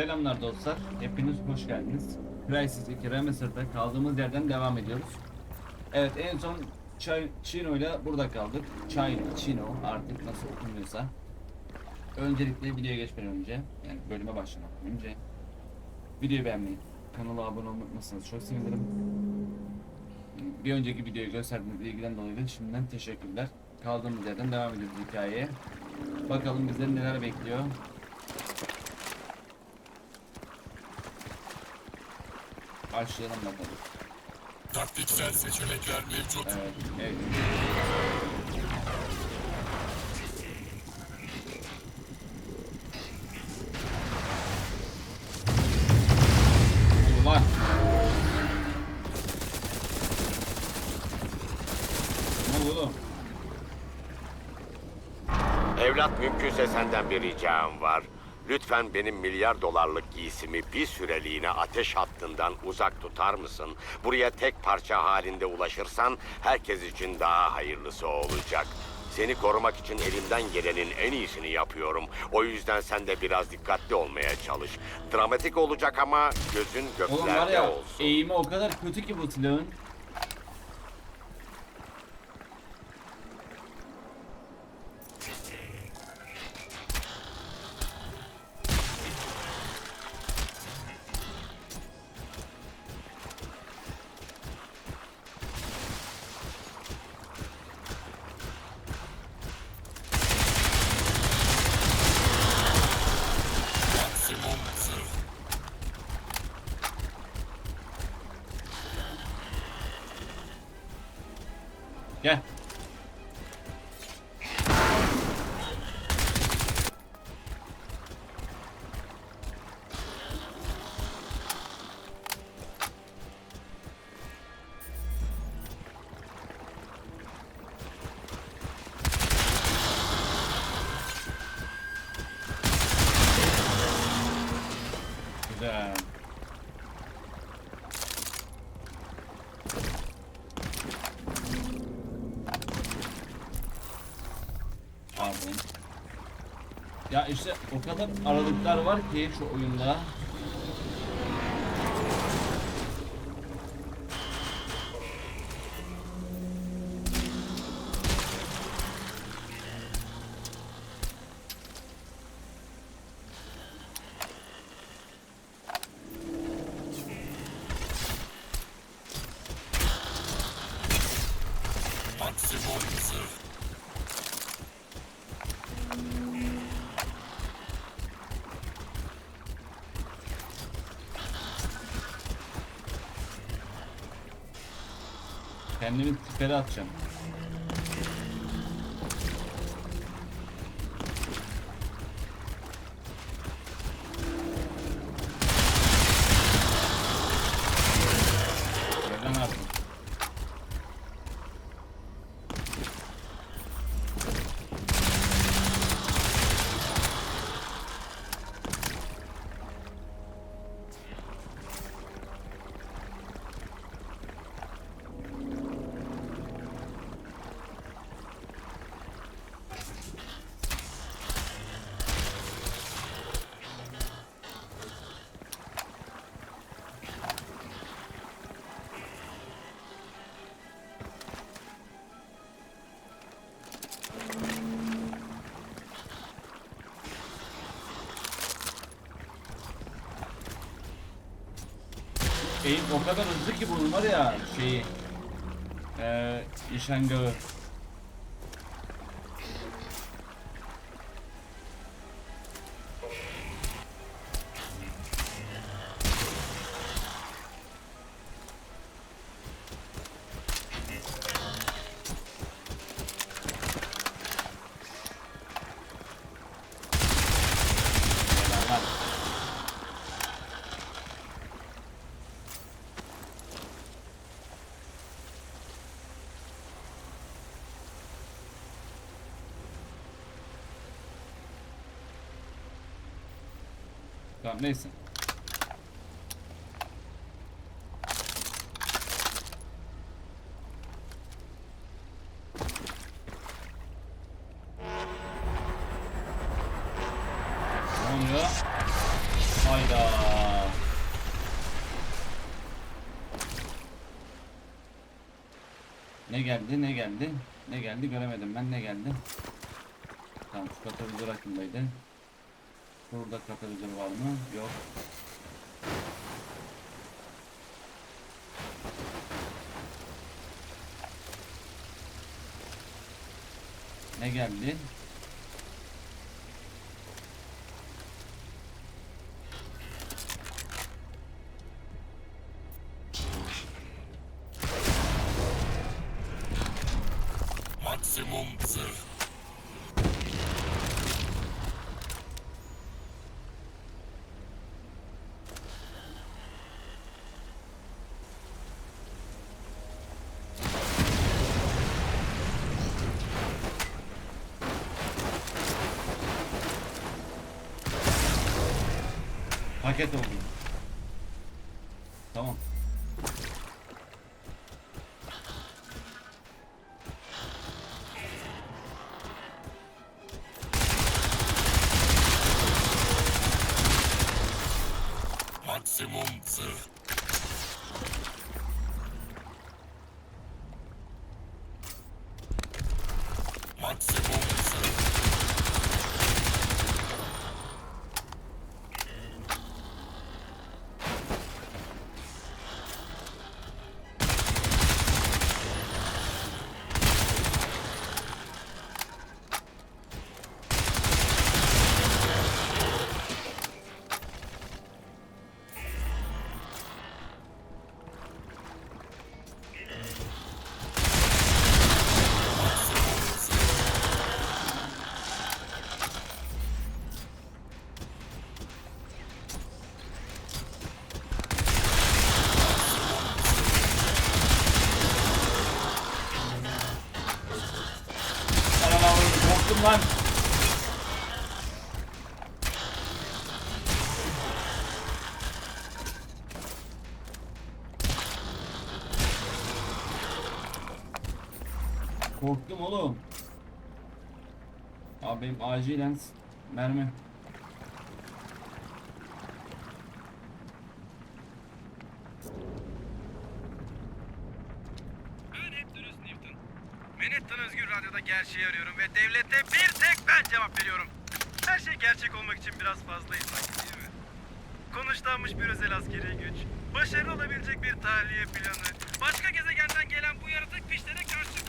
Selamlar dostlar. Hepiniz hoş geldiniz. Crysis 2 Remastered'da kaldığımız yerden devam ediyoruz. Evet en son Ch- Chino ile burada kaldık. Chino, Chino artık nasıl okunuyorsa. Öncelikle videoya geçmeden önce, yani bölüme başlamadan önce videoyu beğenmeyi, kanala abone olmayı unutmazsanız çok sevinirim. Bir önceki videoyu gösterdiğiniz ilgiden dolayı da şimdiden teşekkürler. Kaldığımız yerden devam ediyoruz hikayeye. Bakalım bizleri neler bekliyor. Başlayalım bakalım. Taktiksel seçenekler mevcut. Evet, evet. Allah. Ne oldu oğlum? Evlat mümkünse senden bir ricam var. Lütfen benim milyar dolarlık giysimi bir süreliğine ateş hattından uzak tutar mısın? Buraya tek parça halinde ulaşırsan herkes için daha hayırlısı olacak. Seni korumak için elimden gelenin en iyisini yapıyorum. O yüzden sen de biraz dikkatli olmaya çalış. Dramatik olacak ama gözün Oğlum var göklerde ya olsun. eğimi o kadar kötü ki bu silahın. Ya işte o kadar aralıklar var ki şu oyunda. Tipere atacağım. O kadar hızlı ki bunun var ya şeyi. Eee. Selamlar. Neyse. Ne oluyor? Hayda. Ne geldi ne geldi? Ne geldi göremedim ben ne geldi? Tamam şu katalizör hakkındaydı. Burada katalizör var mı? Yok. Ne geldi? Maksimum zırh. Paket oldu. Korktum oğlum. Abi benim acilen mermi. Ben hep dürüst Newton. Manhattan Özgür Radyo'da gerçeği arıyorum ve devlette bir tek ben cevap veriyorum. Her şey gerçek olmak için biraz fazla sanki değil mi? Konuşlanmış bir özel askeri güç, başarılı olabilecek bir tahliye planı, başka gezegenden gelen bu yaratık fişlere karşı.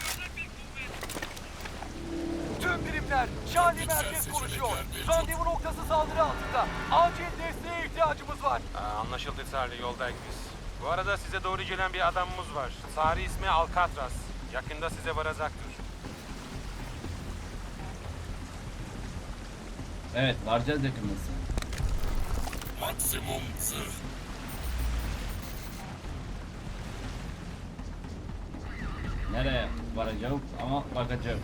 Tüm birimler, Şahli merkez konuşuyor. Randevu noktası saldırı altında. Acil desteğe ihtiyacımız var. anlaşıldı Charlie yoldayız biz. Bu arada size doğru gelen bir adamımız var. Sarı ismi Alcatraz. Yakında size varacaktır. Evet varacağız yakında. Maksimum zırh. Nereye varacağım ama bakacağım.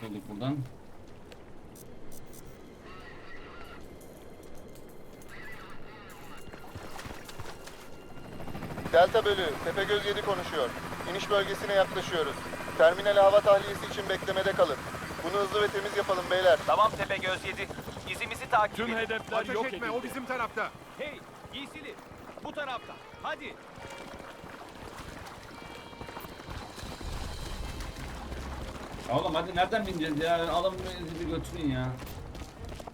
Kurtulduk buradan. Delta bölü, Tepegöz 7 konuşuyor. İniş bölgesine yaklaşıyoruz. Terminal hava tahliyesi için beklemede kalın. Bunu hızlı ve temiz yapalım beyler. Tamam Tepegöz 7. İzimizi takip Tüm edin. hedefler yok etme, o bizim tarafta. Hey, giysili. Bu tarafta. Hadi. Oğlum hadi nereden bineceğiz ya? Alın bizi bir götürün ya.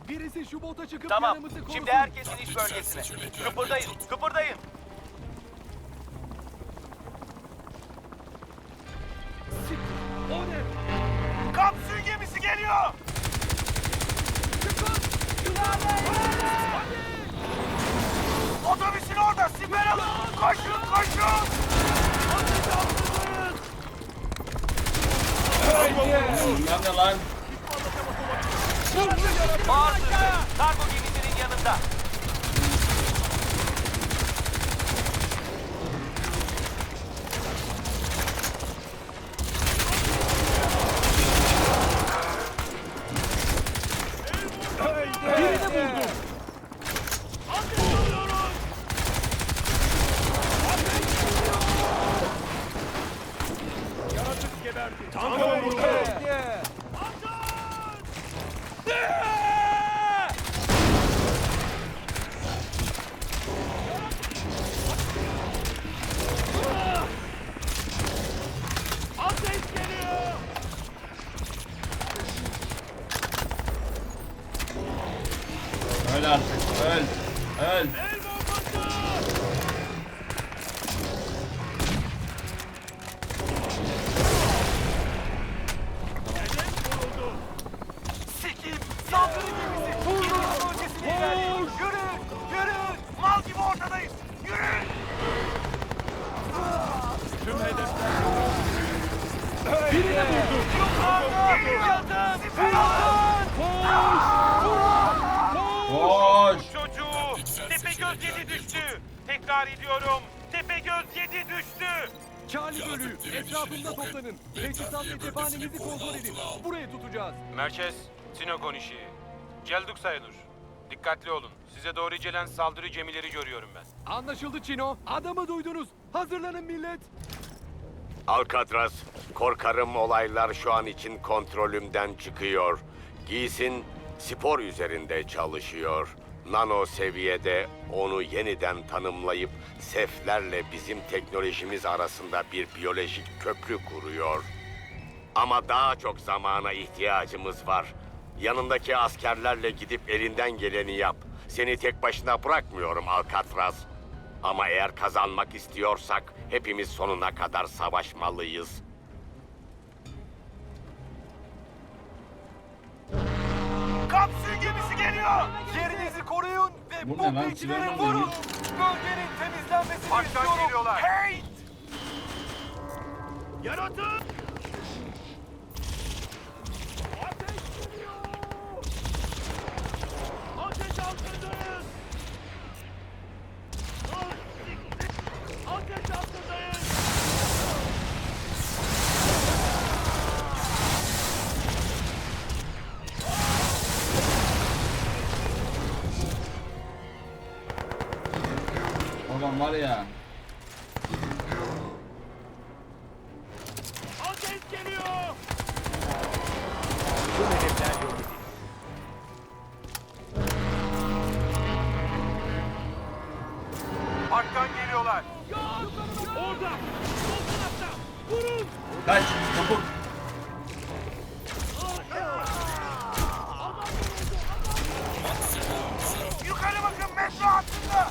Birisi şu bota çıkıp Tamam. Şimdi herkes iniş Taktiksel bölgesine. seçenekler Kıpırdayın, kıpırdayın. Bunlar ne lan? Üssü. Kargo gemisinin yanında. Teçhizat ve cephanemizi kontrol edin! Burayı tutacağız! Merkez, Sino konuşuyor. Celduk sayılır. Dikkatli olun. Size doğru gelen saldırı gemileri görüyorum ben. Anlaşıldı Çino! Adamı duydunuz! Hazırlanın millet! Alcatraz, korkarım olaylar şu an için kontrolümden çıkıyor. Giysin spor üzerinde çalışıyor. Nano seviyede onu yeniden tanımlayıp seflerle bizim teknolojimiz arasında bir biyolojik köprü kuruyor. Ama daha çok zamana ihtiyacımız var. Yanındaki askerlerle gidip elinden geleni yap. Seni tek başına bırakmıyorum Alcatraz. Ama eğer kazanmak istiyorsak hepimiz sonuna kadar savaşmalıyız. Kapsül gemisi geliyor! Yerinizi koruyun ve Bu bu, ne lan? mı vurun! Bölgenin temizlenmesini Baştan istiyorum! geliyorlar. Hey! Babam Geliyorlar. Kaç. Topuk. Yukarı bakın metro hattında!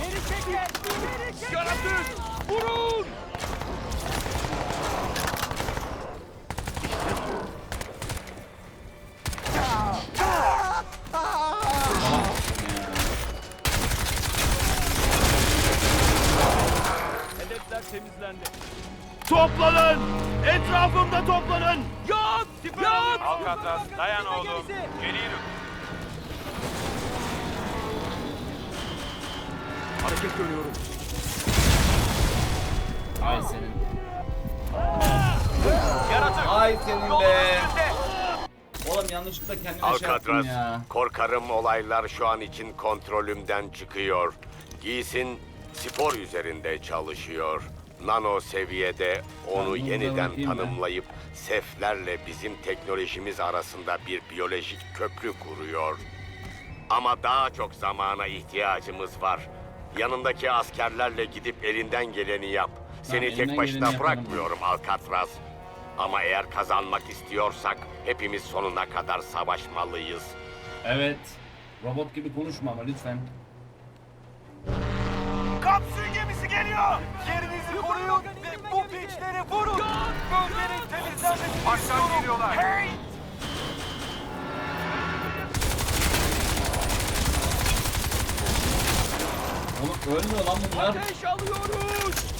Geri çekin! Geri çekin! Yaratık! Vurun! Temizlendi. Toplanın! Etrafımda toplanın! Yat! Yat! Alcatraz, dayan oğlum. Geliyorum. Hareket görüyorum. Ay senin. Yaratık! Ay senin be. Oğlum yanlışlıkla kendime şey yaptım Alcatraz, ya. korkarım olaylar şu an için kontrolümden çıkıyor. Giysin spor üzerinde çalışıyor. Nano seviyede onu yeniden tanımlayıp seflerle bizim teknolojimiz arasında bir biyolojik köprü kuruyor. Ama daha çok zamana ihtiyacımız var. Yanındaki askerlerle gidip elinden geleni yap. Seni elinden tek başına bırakmıyorum Alcatraz. Ama eğer kazanmak istiyorsak hepimiz sonuna kadar savaşmalıyız. Evet. Robot gibi konuşma ama lütfen. Kapsül gemisi geliyor! Yerinizi koruyun ve bu piçleri vurun! Bölgenin temizlenmesini Baştan geliyorlar. Hey! Oğlum ölmüyor lan bunlar. Ateş alıyoruz!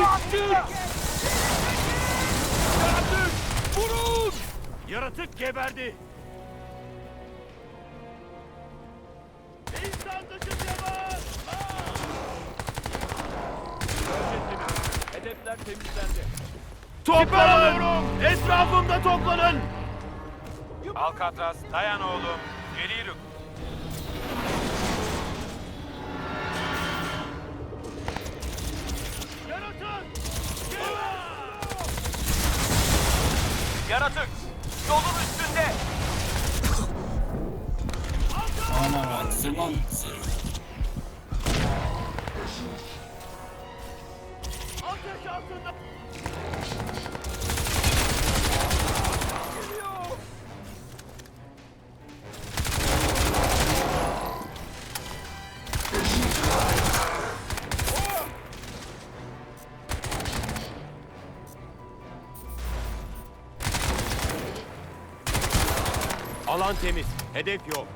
Bakın. Yaratık! Vurun! Yaratık geberdi. İnsan dışı! Hedefler temizlendi. Toplanın! Etrafımda toplanın! Alcatraz dayan oğlum. Geliyorum. Yaratık! Yaratık! Yolun üstünde! Ana ulan. Ateş altında! Alan temiz. Hedef yok.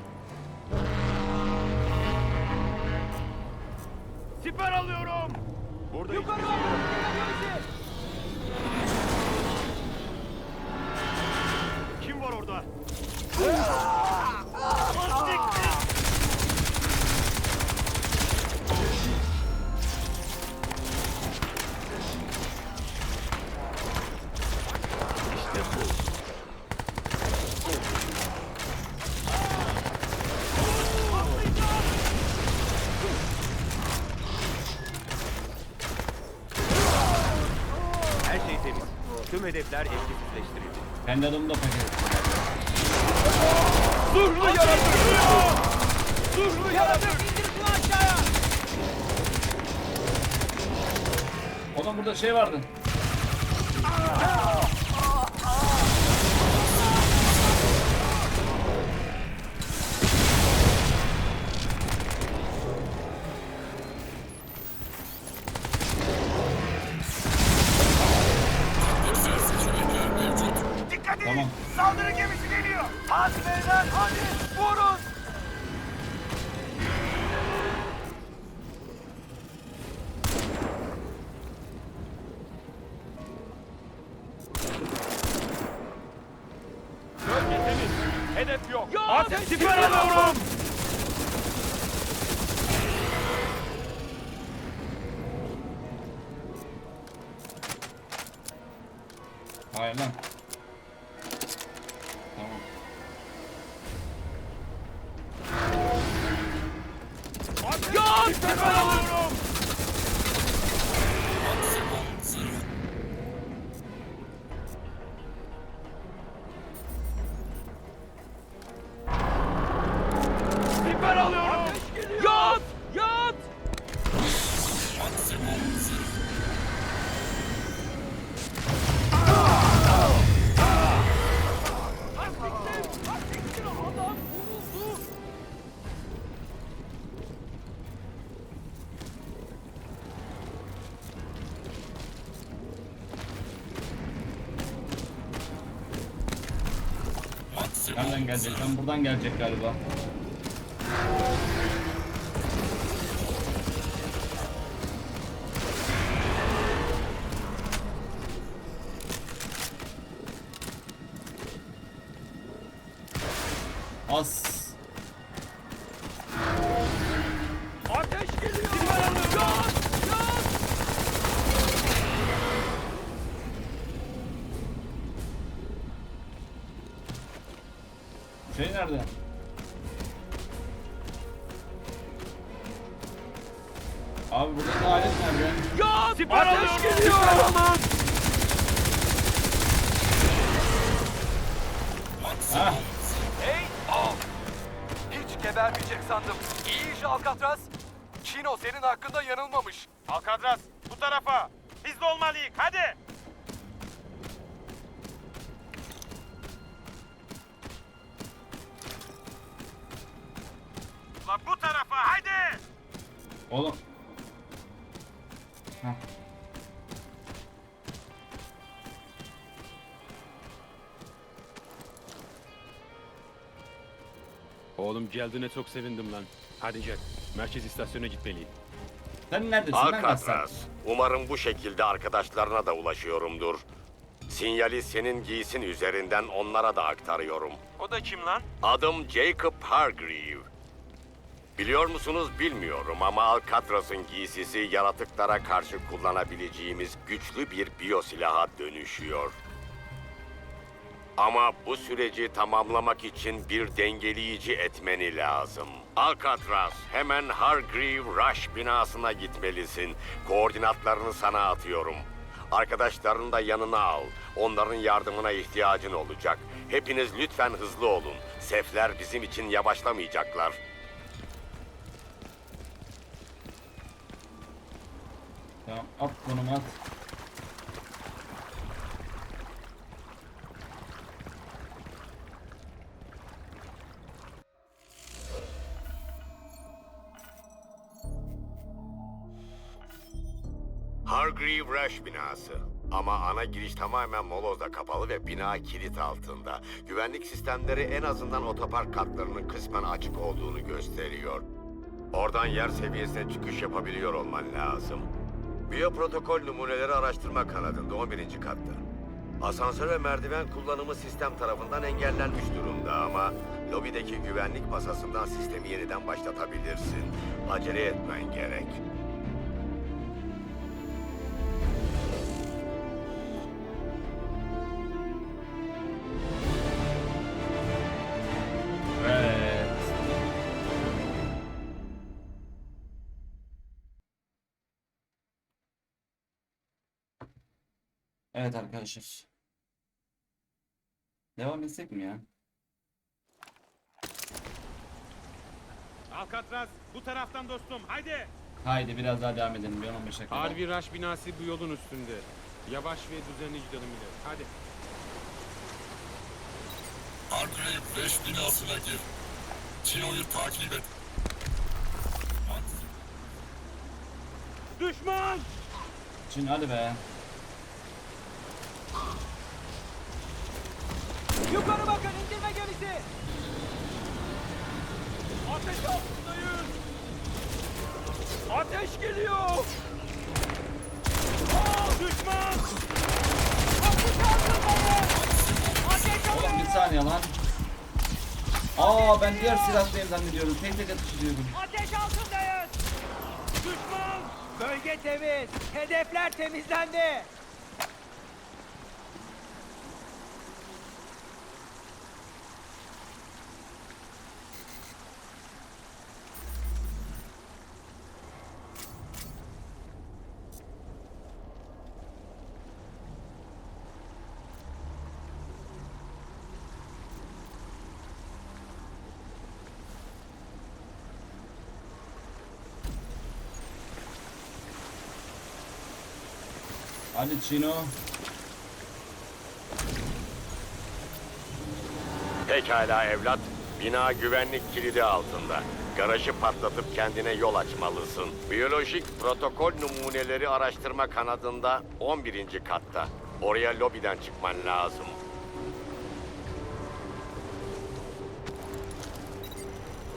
Hedefler etkisizleştirildi. Kendi adımı da paket Zırhlı yaratık! Zırhlı yaratık! Oğlum burada şey vardı. Ateş Gelecek? Lan buradan gelecek galiba. Şey nerede? Abi burada alet nerede? Siper Ateş geliyor! Ha? Hey! Al! Hiç gebermeyecek sandım. İyi iş Alcatraz. Chino senin hakkında yanılmamış. Alcatraz bu tarafa. Biz de olmalıyız. Hadi. Oğlum. Hah. Oğlum geldiğine çok sevindim lan. Hadi Jack, merkez istasyona gitmeliyim. Sen neredesin lan? Alcatraz. Umarım bu şekilde arkadaşlarına da ulaşıyorumdur. Sinyali senin giysin üzerinden onlara da aktarıyorum. O da kim lan? Adım Jacob Hargreave. Biliyor musunuz bilmiyorum ama Alcatraz'ın giysisi yaratıklara karşı kullanabileceğimiz güçlü bir biyosilaha dönüşüyor. Ama bu süreci tamamlamak için bir dengeleyici etmeni lazım. Alcatraz, hemen Hargreave Rush binasına gitmelisin. Koordinatlarını sana atıyorum. Arkadaşlarını da yanına al. Onların yardımına ihtiyacın olacak. Hepiniz lütfen hızlı olun. Sefler bizim için yavaşlamayacaklar. Tamam at konumu at. Hargreave Rush binası. Ama ana giriş tamamen molozla kapalı ve bina kilit altında. Güvenlik sistemleri en azından otopark katlarının kısmen açık olduğunu gösteriyor. Oradan yer seviyesine çıkış yapabiliyor olman lazım. Biyoprotokol numuneleri araştırma kanadında 11. katta. Asansör ve merdiven kullanımı sistem tarafından engellenmiş durumda ama lobideki güvenlik masasından sistemi yeniden başlatabilirsin. Acele etmen gerek. Evet arkadaşlar. Devam etsek mi ya? Alcatraz, bu taraftan dostum, haydi! Haydi biraz daha devam edelim. Bir 15 dakika. daha. Harbi Rush binası bu yolun üstünde. Yavaş ve düzenli gidelim de. Hadi. Hargrave 5 binasına gir. Chino'yu takip et. Düşman! Çin hadi be. Yukarı bakın indirme gemisi. Ateş altındayız. Ateş geliyor. Aa, düşman. Ateş altındayız. Ateş Oğlum bir saniye lan. Aa ben diğer silahtayım zannediyorum. Tek tek atış ediyordum. Ateş altındayız. Düşman. Bölge temiz. Hedefler temizlendi. Hadi Çino. Pekala evlat. Bina güvenlik kilidi altında. Garajı patlatıp kendine yol açmalısın. Biyolojik protokol numuneleri araştırma kanadında 11. katta. Oraya lobiden çıkman lazım.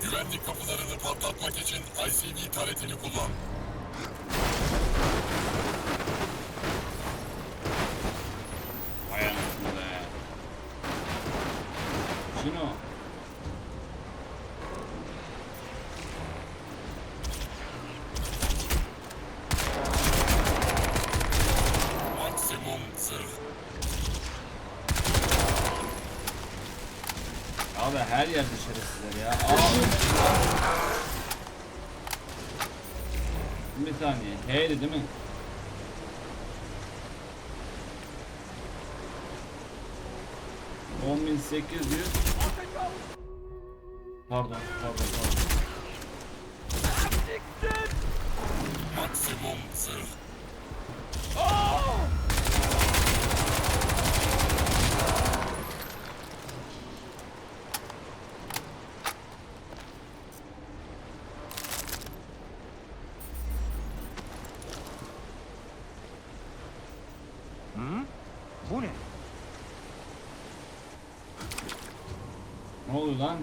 Güvenlik kapılarını patlatmak için ICD taretini kullan. Vay anasını be. Çino. Maksimum zırh. Abi her yerde şerefsizler ya. Aa. Bir saniye. H'ydi değil mi? On bin sekiz yüz. Pardon, pardon, Bu ne? Ne oluyor lan?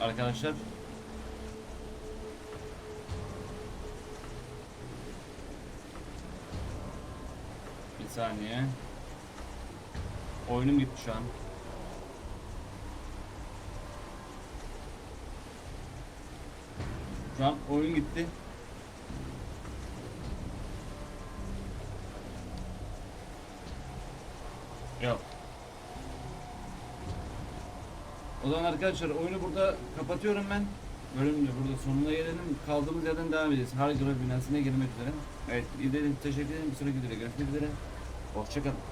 Arkadaşlar Bir saniye Oyunum gitti şu an Şu an oyun gitti O zaman arkadaşlar oyunu burada kapatıyorum ben. Bölümde burada sonuna gelelim. Kaldığımız yerden devam edeceğiz. Hargrove binasına girmek üzere. Evet, izlediğiniz için teşekkür ederim. Bir sonraki videoda görüşmek üzere. Hoşçakalın.